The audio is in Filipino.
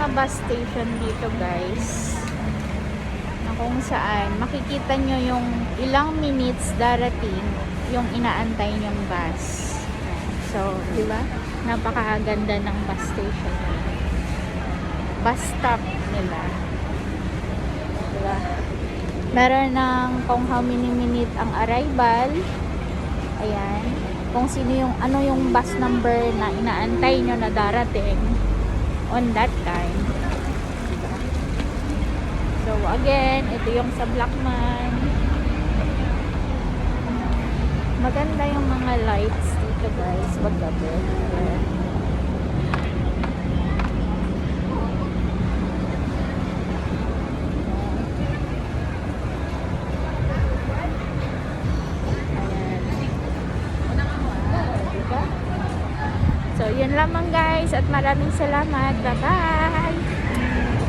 mga bus station dito guys na kung saan makikita nyo yung ilang minutes darating yung inaantay nyong bus. So, di ba? Napakaganda ng bus station. Bus stop nila. Di ba? Meron ng kung how many minute ang arrival. Ayan. Kung sino yung, ano yung bus number na inaantay nyo na darating on that time. So, again, ito yung sa Blackman. Maganda yung mga lights dito guys, paggabi. Ayan. Ayan. Diba? So, yun lamang guys at maraming salamat. Bye-bye!